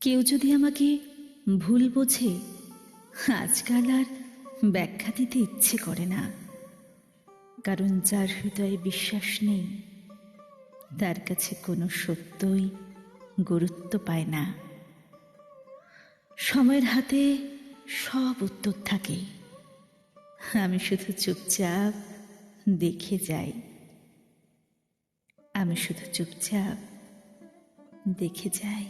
কেউ যদি আমাকে ভুল বোঝে, আজকাল আর ব্যাখ্যা দিতে ইচ্ছে করে না। কারণ যার হৃদয়ে বিশ্বাস নেই, তার কাছে কোনো সত্যই গুরুত্ব পায় না। সময়ের হাতে সব উত্তর থাকে। আমি শুধু চুপচাপ দেখে যাই। আমি শুধু চুপচাপ দেখে যাই।